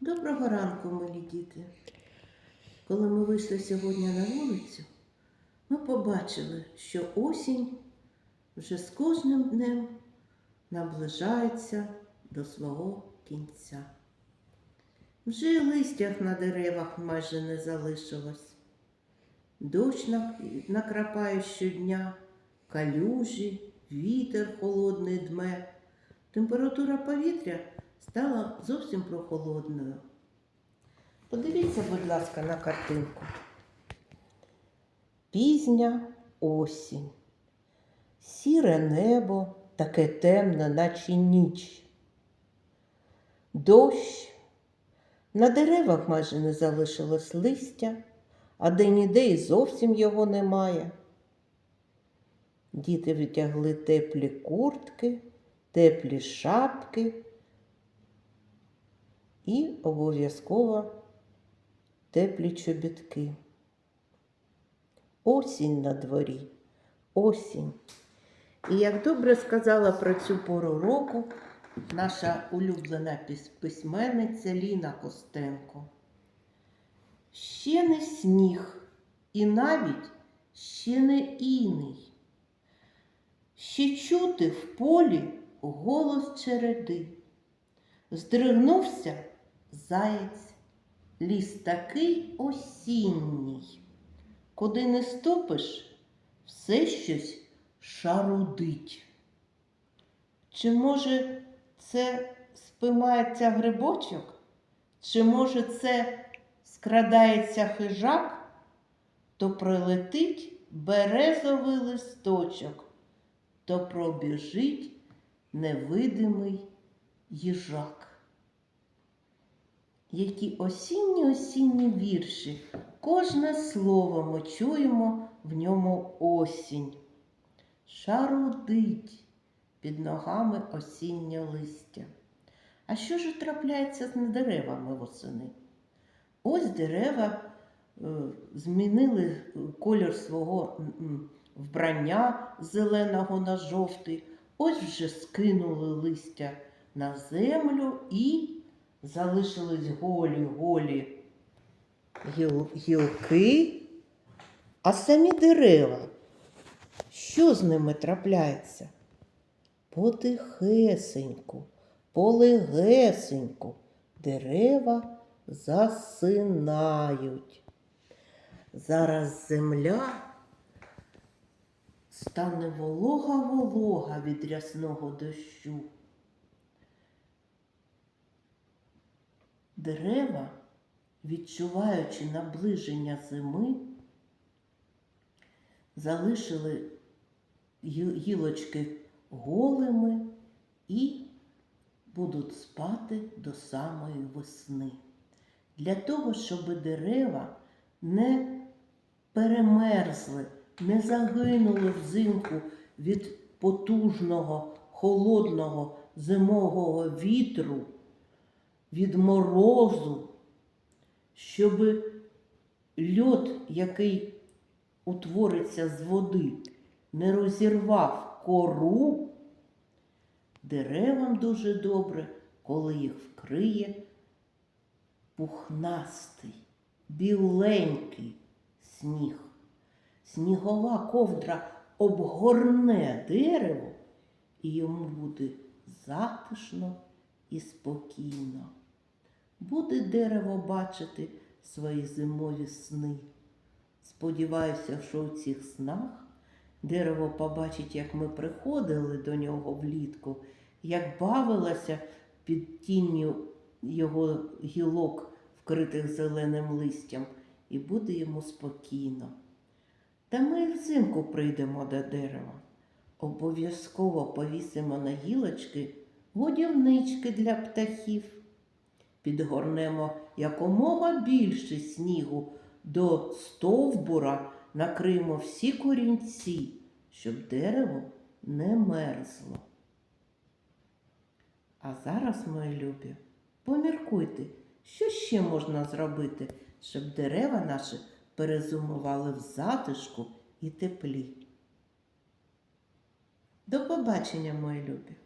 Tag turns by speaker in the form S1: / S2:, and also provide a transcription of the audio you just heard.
S1: Доброго ранку, милі діти. Коли ми вийшли сьогодні на вулицю, ми побачили, що осінь вже з кожним днем наближається до свого кінця. Вже листях на деревах майже не залишилось. Дощ накрапає щодня, калюжі, вітер холодний дме. Температура повітря стала зовсім прохолодною. Подивіться, будь ласка, на картинку. Пізня осінь. Сіре небо, таке темне, наче ніч. Дощ. На деревах майже не залишилось листя, а де-ніде і зовсім його немає. Діти витягли теплі куртки, теплі шапки і обов'язково теплі чобітки. Осінь на дворі, осінь. І як добре сказала про цю пору року наша улюблена письменниця Ліна Костенко. Ще не сніг, і навіть ще не іний. Ще чути в полі голос череди. Здригнувся заєць, ліс такий осінній. Куди не ступиш, все щось шарудить. Чи може це спимається грибочок? Чи може це скрадається хижак, то прилетить березовий листочок, то пробіжить невидимий їжак. Які осінні осінні вірші, кожне слово ми чуємо в ньому осінь. Шарудить під ногами осіннє листя. А що ж трапляється з деревами восени? Ось дерева е, змінили е, колір свого вбрання зеленого на жовтий, ось вже скинули листя на землю і залишились голі голі гіл- гілки, а самі дерева. Що з ними трапляється? Потихесеньку, полегесеньку дерева засинають. Зараз земля стане волога-волога від рясного дощу. Дерева, відчуваючи наближення зими, залишили гілочки голими і будуть спати до самої весни. Для того, щоб дерева не перемерзли, не загинули взимку від потужного, холодного зимового вітру, від морозу, щоб льод, який утвориться з води, не розірвав кору, деревам дуже добре, коли їх вкриє пухнастий, біленький сніг. Снігова ковдра обгорне дерево, і йому буде затишно і спокійно. Буде дерево бачити свої зимові сни. Сподіваюся, що в цих снах дерево побачить, як ми приходили до нього влітку, як бавилося під тінню його гілок, вкритих зеленим листям, і буде йому спокійно. Та ми і взимку прийдемо до дерева. Обов'язково повісимо на гілочки годівнички для птахів. Підгорнемо якомога більше снігу до стовбура, накриємо всі корінці, щоб дерево не мерзло. А зараз, мої любі, поміркуйте, що ще можна зробити, щоб дерева наші перезимували в затишку і теплі. До побачення, мої любі!